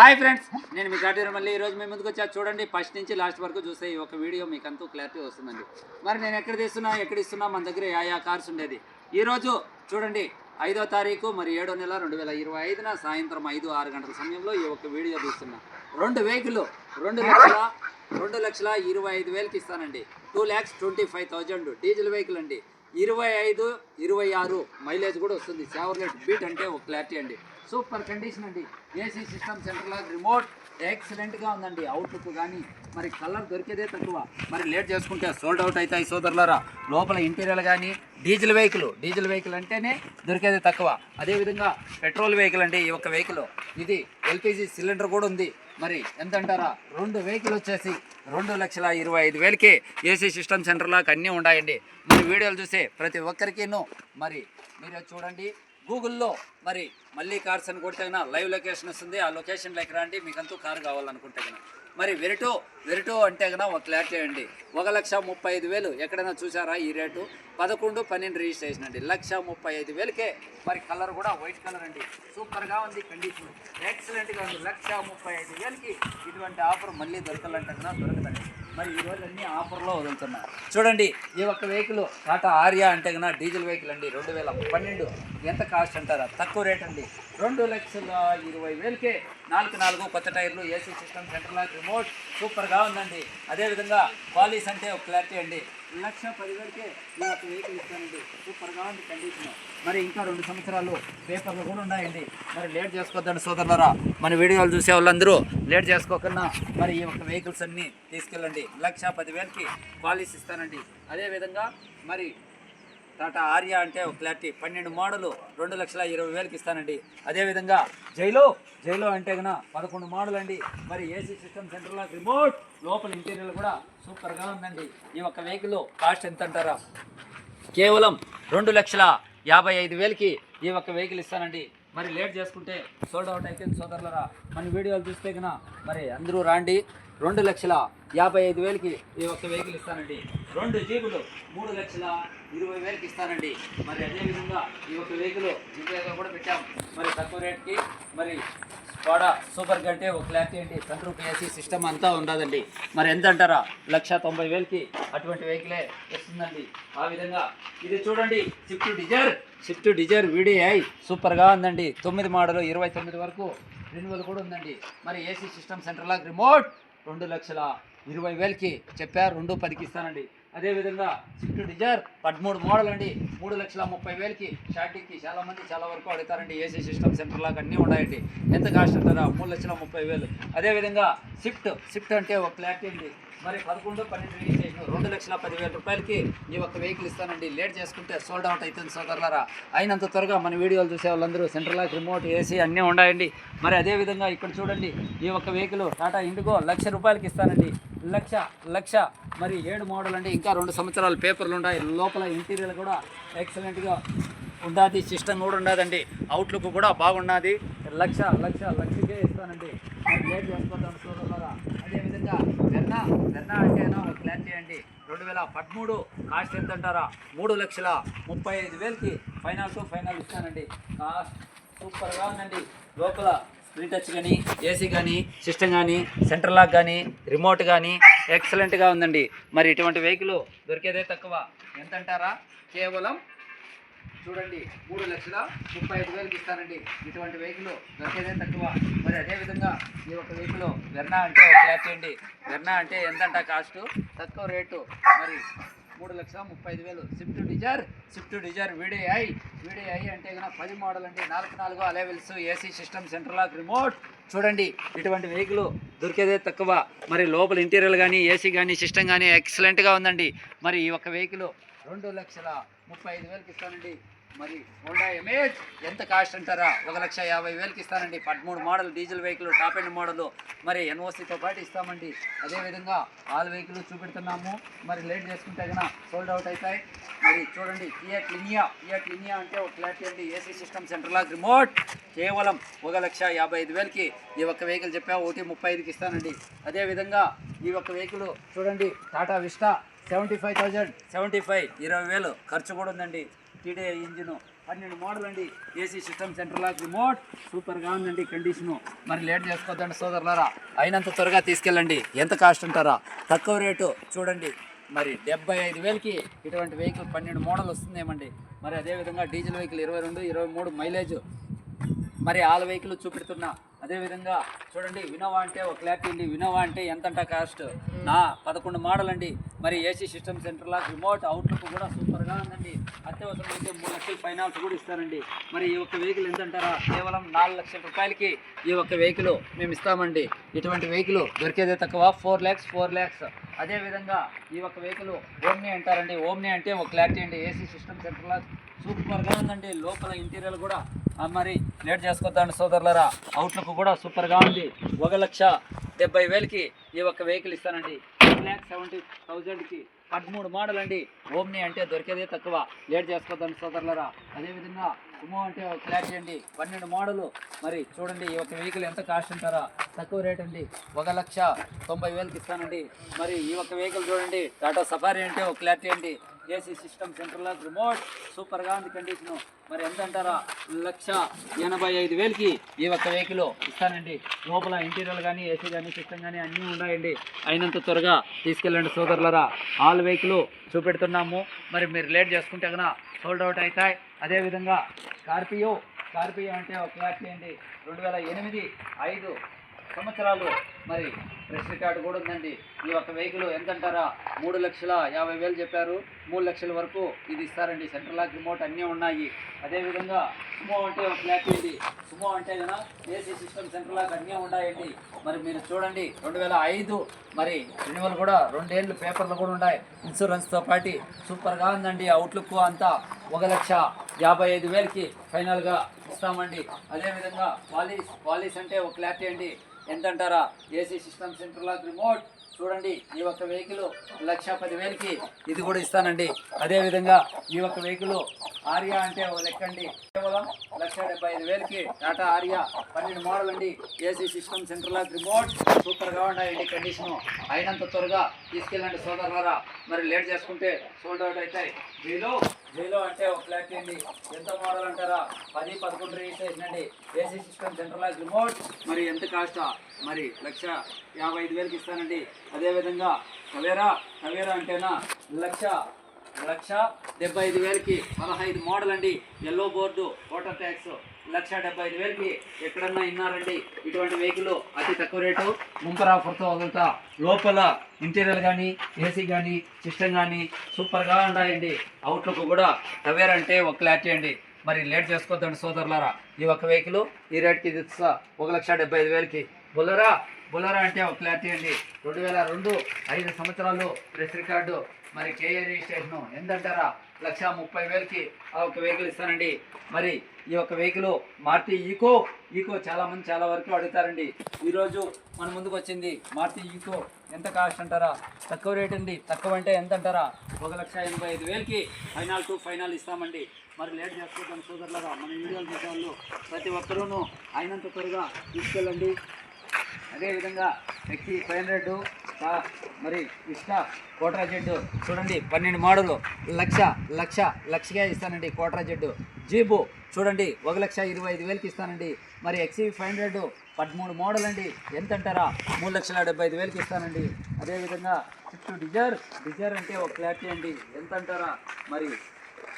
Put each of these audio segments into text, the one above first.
Hi friends నేను మీ కాటి మళ్ళీ ఈరోజు మీ ముందుకు వచ్చా చూడండి ఫస్ట్ నుంచి లాస్ట్ వరకు చూస్తే ఈ ఒక వీడియో మీకు అంతా క్లారిటీ వస్తుందండి. మరి నేను ఎక్కడ తీస్తున్నా ఎక్కడ ఇస్తున్నా మన దగ్గర యా యా కార్స్ ఉండేది? ఈరోజు చూడండి ఐదో తారీఖు మరి ఏడో నెల రెండు వేల ఇరవై ఐదున సాయంత్రం ఐదు ఆరు గంటల సమయంలో ఈ ఒక వీడియో తీస్తున్నా. రెండు వెహికల్ రెండు లక్షల రెండు లక్షల ఇరవై ఐదు వేలకి ఇస్తానండి. Two lakhs twenty five thousand diesel vehicle అండి. ఇరవై ఐదు ఇరవై ఆరు మైలేజ్ కూడా వస్తుంది. చావర్లెట్ బీట్ అంటే ఒక క్లారిటీ అండి. సూపర్ కండిషన్ అండి. ఏసీ సిస్టమ్ సెంటర్ రిమోట్ ఎక్సలెంట్గా ఉందండి. అవుట్లుక్ కానీ మరి కలర్ దొరికేదే తక్కువ. మరి లేట్ చేసుకుంటే సోల్డ్ అవుట్ అవుతాయి సోదరులరా. లోపల ఇంటీరియర్ కానీ డీజిల్ వెహికల్ డీజిల్ వెహికల్ అంటేనే దొరికేది తక్కువ. అదేవిధంగా పెట్రోల్ వెహికల్ అండి ఈ ఒక్క వెహికల్ ఇది ఎల్పిజి సిలిండర్ కూడా ఉంది. మరి ఎంత అంటారా రెండు వెహికల్ వచ్చేసి రెండు లక్షల ఇరవై ఐదు వేలకి ఏసీ సిస్టమ్ సెంటర్ లాగా అన్నీ ఉన్నాయండి. మరి వీడియోలు చూసే ప్రతి ఒక్కరికిను మరి మీరు చూడండి. గూగుల్లో మరి మళ్ళీ కార్స్ అని కొడితే లైవ్ లొకేషన్ వస్తుంది. ఆ లొకేషన్లోకి రండి. మీకంతూ కారు కావాలనుకుంటే కన్నా మరి వెరిటో వెరిటో అంటే కన్నా ఒక క్లారిటీ అండి ఒక లక్ష ముప్పై ఐదు వేలు ఎక్కడైనా చూసారా ఈ రేటు? పదకొండు పన్నెండు రిజిస్ట్రేషన్ అండి. లక్ష ముప్పై ఐదు వేలకే మరి కలర్ కూడా వైట్ కలర్ అండి. సూపర్గా ఉంది కండిషన్. ఎక్సలెంట్గా ఉంది. లక్ష ముప్పై ఐదు వేలకి ఇటువంటి ఆఫర్ మళ్ళీ దొరకాలంటే కన్నా దొరకదండి. మరి ఈ రోజు అన్ని ఆఫర్లో వదులుతున్నారు చూడండి ఈ ఒక్క వెహికల్ టాటా ఆర్యా అంటే కన్నా డీజిల్ వెహికల్ అండి రెండు వేల పన్నెండు. ఎంత కాస్ట్ అంటారా? తక్కువ రేట్ అండి. రెండు లక్షల ఇరవై వేలకే నాలుగు నాలుగు కొత్త టైర్లు AC system center lock remote సూపర్గా ఉందండి. అదేవిధంగా పాలిస్ అంటే ఒక క్లారిటీ అండి. లక్ష పదివేలకే ఈ వెహికల్ ఇస్తానండి. సూపర్గా ఉంది కండిషన్ మరి ఇంకా రెండు సంవత్సరాలు పేపర్లు కూడా ఉన్నాయండి. మరి లేట్ చేసుకోవద్దండి సోదరులరా. మన వీడియోలు చూసే వాళ్ళందరూ లేట్ చేసుకోకుండా మరి ఈ యొక్క వెహికల్స్ అన్నీ తీసుకెళ్ళండి. లక్ష పదివేలకి పాలిస్ ఇస్తానండి. అదేవిధంగా మరి టాటా ఆర్యా అంటే ఒక క్లారిటీ. పన్నెండు మోడలు రెండు లక్షల ఇరవై వేలకి ఇస్తానండి. అదేవిధంగా జైలో జైలో అంటే కన్నా పదకొండు మోడల్ అండి మరి ఏసీ సిస్టమ్ సెంటర్లో రిమోట్ లోపల ఇంటీరియర్ కూడా సూపర్గా ఉందండి. ఈ ఒక్క వెహికల్ కాస్ట్ ఎంత అంటారా కేవలం రెండు లక్షల యాభై ఐదు వేలకి ఈ ఒక్క వెహికల్ ఇస్తానండి. మరి లేట్ చేసుకుంటే సోల్డ్ అవుట్ అయితే సోదరులరా. మన వీడియోలు చూస్తే కన్నా మరి అందరూ రాండి. రెండు లక్షల యాభై ఐదు వేలకి ఈ ఒక్క వెహికల్ ఇస్తానండి. రెండు జీబులు మూడు లక్షల ఇరవై వేలకి ఇస్తానండి. మరి అదేవిధంగా ఈ ఒక్క వెహికల్ జీపేగా కూడా పెట్టాం. మరి తక్కువ రేట్కి మరి స్కోడా సూపర్ కంటే ఒక క్లారిటీ అండి సన్ ఏసీ సిస్టమ్ అంతా ఉండదండి. మరి ఎంత అంటారా? లక్ష తొంభై వేలకి అటువంటి వెహికలే వస్తుందండి. ఆ విధంగా ఇది చూడండి Swift Dzire Swift Dzire VDI సూపర్గా ఉందండి. తొమ్మిది మోడల్ ఇరవై తొమ్మిది వరకు రెన్యువల్ కూడా ఉందండి. మరి ఏసీ సిస్టమ్ సెంటర్ లాగా రిమోట్ రెండు లక్షల ఇరవై వేలకి చెప్పారు రెండు పదికి ఇస్తానండి. అదేవిధంగా స్విఫ్ట్ డిజైర్ పదమూడు మోడల్ అండి మూడు లక్షల ముప్పై వేలకి షార్టింగ్కి చాలా మంది చాలా వరకు అడుగుతారండి. ఏసీ సిస్టమ్ సెంటర్ లాగా అన్నీ ఉన్నాయండి. ఎంత కాస్ట్ అంటారా? మూడు లక్షల ముప్పై వేలు. అదేవిధంగా స్విఫ్ట్ స్విఫ్ట్ అంటే ఒక క్లారిటీ అండి. మరి పదకొండు పన్నెండు రిజిస్ట్రేషన్ రెండు లక్షల పదివేల రూపాయలకి ఈ ఒక్క వెహికల్ ఇస్తానండి. లేట్ చేసుకుంటే సోల్డ్ అవుట్ అవుతుంది సోదరులారా. అయినంత త్వరగా మన వీడియోలు చూసే వాళ్ళందరూ సెంటర్ లాక్ రిమోట్ ఏసీ అన్నీ ఉన్నాయండి. మరి అదేవిధంగా ఇక్కడ చూడండి ఈ ఒక్క వెహికల్ టాటా ఇండిగో లక్ష రూపాయలకి ఇస్తానండి. లక్ష లక్ష మరి ఏడు మోడల్ అండి ఇంకా రెండు సంవత్సరాల పేపర్లు ఉన్నాయి లోపల ఇంటీరియర్ కూడా ఎక్సలెంట్గా ఉండాది సిస్టమ్ కూడా ఉండదండి. అవుట్లుక్ కూడా బాగున్నది లక్ష లక్ష లక్షకే ఇస్తానండి. మరి లేట్ చేసుకోవద్దాం సోదరులారా అదేవిధంగా వెన్న వెన్న అంటే క్లాన్ చేయండి. రెండు వేల పదమూడు కాస్ట్ ఎంత అంటారా? మూడు లక్షల ముప్పై ఐదు వేలకి ఫైనల్ టు ఫైనల్ ఇస్తానండి. కాస్ట్ సూపర్గా ఉందండి. లోపల స్క్రీన్ టచ్ కానీ ఏసీ కానీ సిస్టమ్ కానీ సెంటర్ లాక్ కానీ రిమోట్ కానీ ఎక్సలెంట్గా ఉందండి. మరి ఇటువంటి వెహికల్ దొరికేదే తక్కువ. ఎంత అంటారా కేవలం చూడండి మూడు లక్షల ముప్పై ఐదు వేలకి ఇస్తానండి ఇటువంటి వెహికల్ దొరికేదే తక్కువ. మరి అదేవిధంగా ఈ ఒక వెహికల్ వెర్నా అంటే ఒక క్లారిటీ అండి వెర్నా అంటే ఎంతంట కాస్ట్? తక్కువ రేటు. మరి మూడు లక్షల ముప్పై ఐదు వేలు. Swift Dzire Swift Dzire VDI VDI అంటే కనుక పది మోడల్ అండి నాలుగు నాలుగు alloy wheels AC system central lock remote చూడండి ఇటువంటి వెహికల్ దొరికేదే తక్కువ. మరి లోపల ఇంటీరియర్ కానీ ఏసీ కానీ సిస్టమ్ కానీ ఎక్సలెంట్గా ఉందండి. మరి ఈ ఒక్క వెహికల్ రెండు లక్షల ముప్పై ఐదు వేలకి ఇస్తానండి. మరి హోండా ఎమేజ్ ఎంత కాస్ట్ అంటారా? ఒక లక్ష యాభై వేలకి ఇస్తానండి. పదమూడు model diesel vehicle top end model మరి ఎన్ఓసితో పాటు ఇస్తామండి. అదేవిధంగా ఆల్ వెహికల్ చూపెడుతున్నాము. మరి లేట్ చేసుకుంటే కన్నా సోల్డ్ అవుట్ అవుతాయి మరి చూడండి ఫియట్ లినియా ఫియట్ లినియా అంటే ఒక క్లారిటీ అండి. AC system centre lock remote కేవలం ఒక లక్ష యాభై ఐదు వేలకి ఈ ఒక్క వెహికల్ చెప్పా ఒకటి ముప్పై ఐదుకి ఇస్తానండి అదేవిధంగా ఈ ఒక్క వెహికల్ చూడండి Tata Vista seventy five thousand seventy five ఇరవై వేలు. ఖర్చు కూడా ఉందండి. టీడే ఇంజిన్. పన్నెండు మోడల్ అండి. AC system centre lock remote. సూపర్గా ఉందండి కండిషను. మరి లేట్ చేసుకోవద్దండి సోదరులారా. అయినంత త్వరగా తీసుకెళ్ళండి. ఎంత కాస్ట్ అంటారా? తక్కువ రేటు చూడండి. మరి డెబ్బై ఐదు వేలకి ఇటువంటి వెహికల్ పన్నెండు మోడల్ వస్తుందేమండి. మరి అదేవిధంగా డీజిల్ వెహికల్ ఇరవై రెండు ఇరవై మూడు మైలేజ్. మరి ఆల్ వెహికల్ చూపెడుతున్నా అదేవిధంగా చూడండి వినోవా అంటే ఒక క్లారిటీ అండి. వినోవా అంటే ఎంతంట కాస్ట్? నా పదకొండు మోడల్ అండి మరి ఏసీ సిస్టమ్ సెంటర్లా రిమోట్ అవుట్లుక్ కూడా సూపర్గా ఉందండి. అత్యవసరం అయితే మూడు లక్షల ఫైనాన్స్ కూడా ఇస్తారండి. మరి ఈ ఒక్క వెహికల్ ఎంతంటారా? కేవలం నాలుగు లక్షల రూపాయలకి ఈ ఒక్క వెహికల్ మేము ఇస్తామండి. ఇటువంటి వెహికల్ దొరికేదే తక్కువ. ఫోర్ ల్యాక్స్ ఫోర్ ల్యాక్స్ అదేవిధంగా ఈ ఒక్క వెహికల్ ఓమ్ని అంటారండి. ఓమ్ని అంటే ఒక క్లారిటీ అండి. ఏసీ సిస్టమ్ సెంటర్లా సూపర్గా ఉందండి. లోపల ఇంటీరియర్ కూడా మరి లేట్ చేసుకోద్దాండి సోదరులరా. అవుట్లుక్ కూడా సూపర్గా ఉంది. ఒక లక్ష డెబ్బై వేలకి ఈ ఒక్క వెహికల్ ఇస్తానండి. వన్ ల్యాక్ సెవెంటీ థౌజండ్కి పదమూడు మోడల్ అండి ఓమ్ని అంటే దొరికేదే తక్కువ. లేట్ చేసుకోద్దాండి సోదరులరా. అదేవిధంగా సుమో అంటే ఒక క్లారిటీ అండి పన్నెండు మోడలు. మరి చూడండి ఈ ఒక వెహికల్ ఎంత కాస్ట్ ఉంటారా. తక్కువ రేట్ అండి. ఒక లక్ష తొంభై వేలకి ఇస్తానండి. మరి ఈ ఒక వెహికల్ చూడండి. టాటా సఫారీ అంటే ఒక క్లారిటీ అండి AC system centre remote remote సూపర్గా ఉంది కండిషను. మరి ఎంత అంటారా లక్ష ఎనభై ఐదు వేలకి ఈ ఒక్క వెహికల్ ఇస్తానండి. లోపల ఇంటీరియర్ కానీ ఏసీ కానీ సిస్టమ్ కానీ అన్నీ ఉన్నాయండి. అయినంత త్వరగా తీసుకెళ్ళండి సోదరులరా. ఆల్ వెహికల్ చూపెడుతున్నాము. మరి మీరు లేట్ చేసుకుంటే కనుక సోల్డ్ అవుట్ అవుతాయి. అదేవిధంగా స్కార్పియో స్కార్పియో అంటే ఒక క్లాస్ అండి. రెండు వేల ఎనిమిది ఐదు సంవత్సరాలు మరి ప్రెస్ రికార్డు కూడా ఉందండి. ఈ ఒక్క వెహికల్ ఎంత అంటారా మూడు లక్షల యాభై వేలు చెప్పారు. మూడు లక్షల వరకు ఇది ఇస్తారండి. సెంట్రల్ లాక్ రిమోట్ అన్నీ ఉన్నాయి. అదేవిధంగా సుమో అంటే ఒక ఫ్లాట్ ఉంది. సుమో అంటే కదా ఏసీ సిస్టమ్ సెంట్రల్ లాక్ అన్నీ ఉన్నాయండి. మరి మీరు చూడండి. రెండు వేల ఐదు మరి రెన్యువల్ కూడా రెండేళ్ళు పేపర్లు కూడా ఉన్నాయి. ఇన్సూరెన్స్తో పాటు సూపర్గా ఉందండి. అవుట్లుక్ అంతా ఒక లక్ష యాభై ఐదు వేలకి ఫైనల్గా ఇస్తామండి. అదేవిధంగా పాలిస్ పాలిస్ అంటే ఒక క్లారిటీ అండి. ఎంతంటారా? AC system centre lock remote చూడండి ఈ ఒక్క వెహికల్ లక్ష పది వేలకి ఇది కూడా ఇస్తానండి. అదేవిధంగా ఈ ఒక్క వెహికల్ ఆర్యా అంటే ఒక లెక్క అండి కేవలం లక్ష డెబ్బై ఐదు వేలకి టాటా ఆర్యా పన్నెండు మోడల్ అండి. AC system centre lock remote సూపర్గా ఉన్నాయండి కండిషను అయినంత త్వరగా తీసుకెళ్ళండి సోదరులారా. మరి లేట్ చేసుకుంటే సోల్డ్ అవుట్ అవుతాయి. జైలో జైలో అంటే ఒక క్లారిటీ అండి. ఎంత మోడల్ అంటారా? పది పదకొండు రిజిస్ట్రేషన్ అండి AC system centre lock remote మరి ఎంత కాస్టా మరి లక్ష యాభై ఐదు వేలకి ఇస్తానండి. అదేవిధంగా కవేరా కవేరా అంటేనా లక్ష లక్ష డెబ్బై ఐదు వేలకి పదహైదు మోడల్ అండి. Yellow board water tax lakh డెబ్బై ఐదు వేలకి ఎక్కడన్నా ఇన్నారండి? ఇటువంటి వెహికల్ అతి తక్కువ రేటు. ముంపర ఆఫర్తో వదులుతా. లోపల ఇంటీరియర్ కానీ ఏసీ కానీ సిస్టమ్ కానీ సూపర్గా ఉన్నాయండి అవుట్లుక్ కూడా టవేర్ అంటే ఒక క్లారిటీ అండి మరి లేట్ చేసుకోవద్దండి సోదరులారా. ఈ ఒక్క వెహికల్ ఈ రేట్కి తెస్తా ఒక లక్ష డెబ్బై ఐదు వేలకి. బొలరా బొలరా అంటే ఒక క్లారిటీ అండి రెండు వేల రెండు ఐదు సంవత్సరాలు ప్రెస్ రికార్డు. మరి కేఏ రిజిస్ట్రేషను ఎంతంటారా? లక్ష ముప్పై వేలకి ఆ ఒక వెహికల్ ఇస్తానండి. మరి ఈ యొక్క వెహికల్ మార్తి ఈకో ఈకో చాలా మంది చాలా వరకు అడుగుతారండి. ఈరోజు మన ముందుకు వచ్చింది మార్తి ఈకో. ఎంత కాస్ట్ అంటారా? తక్కువ రేట్ అండి. తక్కువ అంటే ఎంత అంటారా? ఒక లక్ష ఎనభై ఐదు వేలకి ఫైనల్ టు ఫైనల్ ఇస్తామండి. మరి లేట్ చేసుకోవడం సోదరులాగా మన వీడియోలు చూసేవాళ్ళు ప్రతి ఒక్కరూను అయినంత త్వరగా తీసుకెళ్ళండి. అదేవిధంగా ఎక్కి ఫైవ్ హండ్రెడ్ మరి ఇష్ట కోట్రా జెడ్ చూడండి పన్నెండు మోడలు. లక్ష లక్ష లక్షగా ఇస్తానండి కోట్రా జెడ్ జీబు చూడండి ఒక లక్ష ఇరవై ఐదు వేలకి ఇస్తానండి. మరి ఎక్సీ ఫైవ్ హండ్రెడ్ పదమూడు మోడల్ అండి ఎంత అంటారా మూడు లక్షల డెబ్బై ఐదు వేలకి ఇస్తానండి. అదేవిధంగా స్విఫ్ట్ డిజైర్. డిజైర్ అంటే ఒక క్లారిటీ అండి. ఎంత అంటారా మరి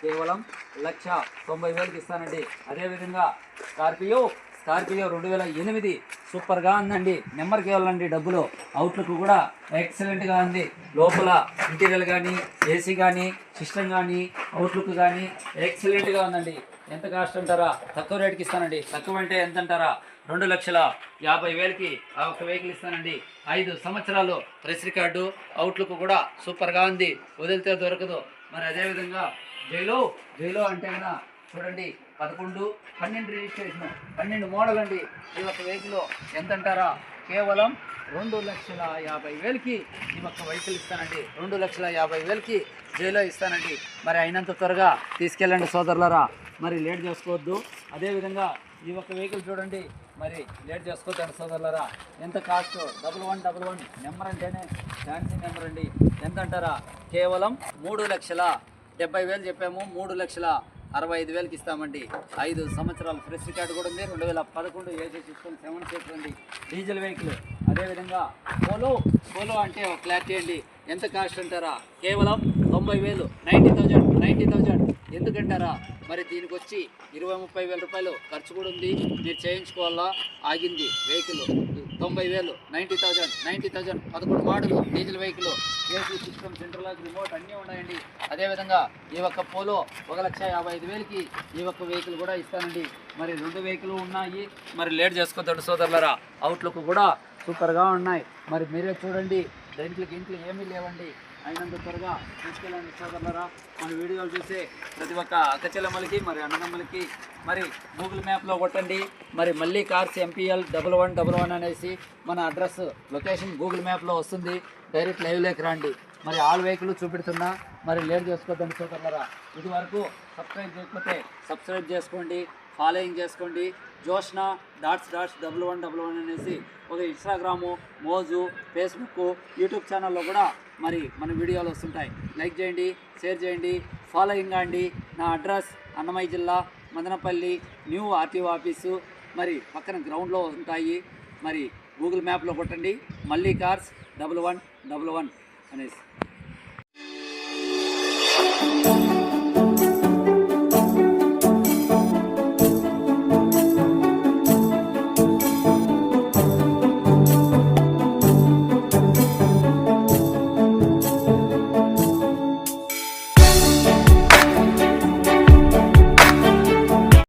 కేవలం లక్ష తొంభై వేలకి ఇస్తానండి. అదేవిధంగా స్కార్పియో స్కార్పియో రెండు వేల ఎనిమిది సూపర్గా ఉందండి. నెంబర్కి వెళ్ళండి డబ్బులు. అవుట్లుక్ కూడా ఎక్సలెంట్గా ఉంది. లోపల ఇంటీరియల్ కానీ ఏసీ కానీ సిస్టమ్ కానీ అవుట్లుక్ కానీ ఎక్సలెంట్గా ఉందండి. ఎంత కాస్ట్ అంటారా? తక్కువ రేట్కి ఇస్తానండి. తక్కువ అంటే ఎంత అంటారా రెండు లక్షల యాభై వేలకి ఆ ఒక వెహికల్ ఇస్తానండి. ఐదు సంవత్సరాలు ప్రెస్ రికార్డు అవుట్లుక్ కూడా సూపర్గా ఉంది. వదిలితే దొరకదు. మరి అదేవిధంగా జైలో జైలో అంటే కదా చూడండి. పదకొండు పన్నెండు రిజిస్ట్రేషన్ పన్నెండు మోడల్ అండి ఈ యొక్క వెహికల్ ఎంత అంటారా కేవలం రెండు లక్షల యాభై వేలకి ఈ ఒక్క వెహికల్ ఇస్తానండి. రెండు లక్షల యాభై వేలకి జైలో ఇస్తానండి. మరి అయినంత త్వరగా తీసుకెళ్ళండి సోదరులరా. మరి లేట్ చేసుకోవద్దు. అదేవిధంగా ఈ ఒక్క వెహికల్ చూడండి. మరి లేట్ చేసుకోవద్దండి సోదరులరా. ఎంత cost? Double one double one number అంటేనే ఫ్యాన్సీ నెంబర్ అండి. ఎంత అంటారా కేవలం మూడు లక్షల డెబ్బై వేలు చెప్పాము. మూడు లక్షల అరవై ఐదు వేలకి ఇస్తామండి. ఐదు సంవత్సరాలు ఫ్రెష్ రికార్డు కూడా ఉంది. రెండు వేల పదకొండు ఏసీ సిస్టమ్ సెవెన్ సీటర్ అండి. Diesel vehicle. అదేవిధంగా పోలో పోలో అంటే ఒక క్లారిటీ అండి. ఎంత కాస్ట్ అంటారా? కేవలం తొంభై వేలు. Ninety thousand ninety thousand. ఎందుకంటారా? మరి దీనికి వచ్చి ఇరవై ముప్పై వేల రూపాయలు ఖర్చు కూడా ఉంది. మీరు చేయించుకోవాలా? ఆగింది వెహికల్. తొంభై వేలు నైంటీ థౌజండ్ నైంటీ థౌజండ్ పదకొండు model diesel vehicle AC system central remote అన్నీ ఉన్నాయండి. అదేవిధంగా ఈ ఒక్క పోలో ఒక లక్ష యాభై ఐదు వేలకి ఈ ఒక్క వెహికల్ కూడా ఇస్తానండి. మరి రెండు వెహికల్ ఉన్నాయి. మరి లేట్ చేసుకోదండి సోదరులరా. అవుట్లుక్ కూడా సూపర్గా ఉన్నాయి. మరి మీరే చూడండి. దీంట్లో ఇంట్లో ఏమీ లేవండి. అయినంత త్వరగా తీసుకెళ్ళండి సోదరులరా. మన వీడియోలు చూసే ప్రతి ఒక్క అక్కచెల్లమ్మలకి మరి అన్నదమ్ములకి మరి గూగుల్ మ్యాప్లో కొట్టండి. మరి మళ్ళీ cars MPL double one double one అనేసి మన అడ్రస్ లొకేషన్ గూగుల్ మ్యాప్లో వస్తుంది. డైరెక్ట్ లైవ్లోకి రండి. మరి ఆల్ వెహికల్ చూపెడుతున్నా. మరి లేట్ చేసుకోవద్దండి సోదరులరా. ఇది వరకు సబ్స్క్రైబ్ చేయకపోతే సబ్స్క్రైబ్ చేసుకోండి. ఫాలోయింగ్ చేసుకోండి. Joshna dots dots double one double one అనేసి ఒక ఇన్స్టాగ్రాము మోజు ఫేస్బుక్ యూట్యూబ్ ఛానల్లో కూడా మరి మన వీడియోలు వస్తుంటాయి. లైక్ చేయండి షేర్ చేయండి ఫాలోయింగ్ అండి. నా అడ్రస్ అన్నమయ్య జిల్లా మదనపల్లి న్యూ ఆర్టీఓ ఆఫీసు. మరి పక్కన గ్రౌండ్లో ఉంటాయి. మరి గూగుల్ మ్యాప్లో కొట్టండి. మళ్ళీ cars double one double one అనేసి.